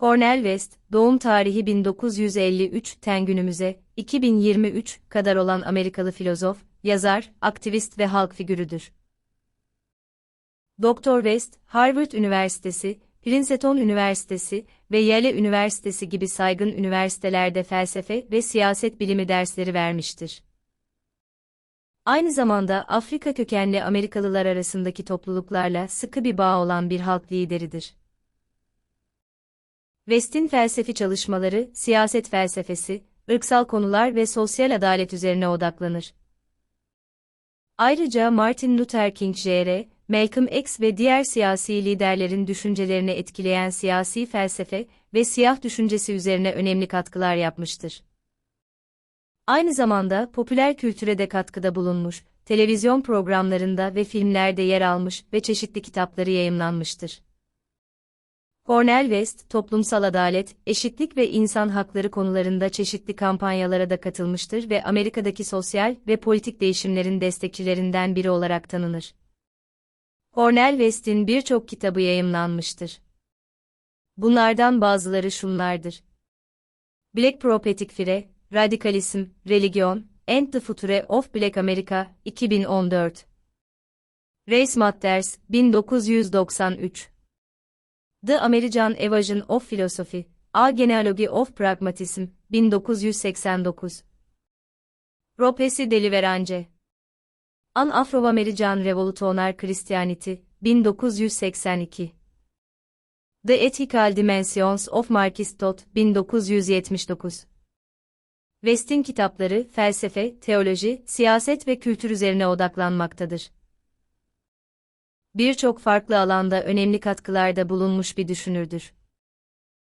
Cornel West, doğum tarihi 1953 ten günümüze, 2023 kadar olan Amerikalı filozof, yazar, aktivist ve halk figürüdür. Dr. West, Harvard Üniversitesi, Princeton Üniversitesi ve Yale Üniversitesi gibi saygın üniversitelerde felsefe ve siyaset bilimi dersleri vermiştir. Aynı zamanda Afrika kökenli Amerikalılar arasındaki topluluklarla sıkı bir bağ olan bir halk lideridir. West'in felsefi çalışmaları, siyaset felsefesi, ırksal konular ve sosyal adalet üzerine odaklanır. Ayrıca Martin Luther King Jr., Malcolm X ve diğer siyasi liderlerin düşüncelerini etkileyen siyasi felsefe ve siyah düşüncesi üzerine önemli katkılar yapmıştır. Aynı zamanda popüler kültüre de katkıda bulunmuş, televizyon programlarında ve filmlerde yer almış ve çeşitli kitapları yayımlanmıştır. Cornel West, toplumsal adalet, eşitlik ve insan hakları konularında çeşitli kampanyalara da katılmıştır ve Amerika'daki sosyal ve politik değişimlerin destekçilerinden biri olarak tanınır. Cornel West'in birçok kitabı yayımlanmıştır. Bunlardan bazıları şunlardır. Black Prophetic Fire, Radikalizm, Religion, and the Future of Black America, 2014. Race Matters, 1993. The American Evasion of Philosophy, A Genealogy of Pragmatism, 1989. Ropesi Deliverance. An Afro-American Revolutionary Christianity, 1982. The Ethical Dimensions of Marxist Thought, 1979. West'in kitapları, felsefe, teoloji, siyaset ve kültür üzerine odaklanmaktadır. Birçok farklı alanda önemli katkılarda bulunmuş bir düşünürdür.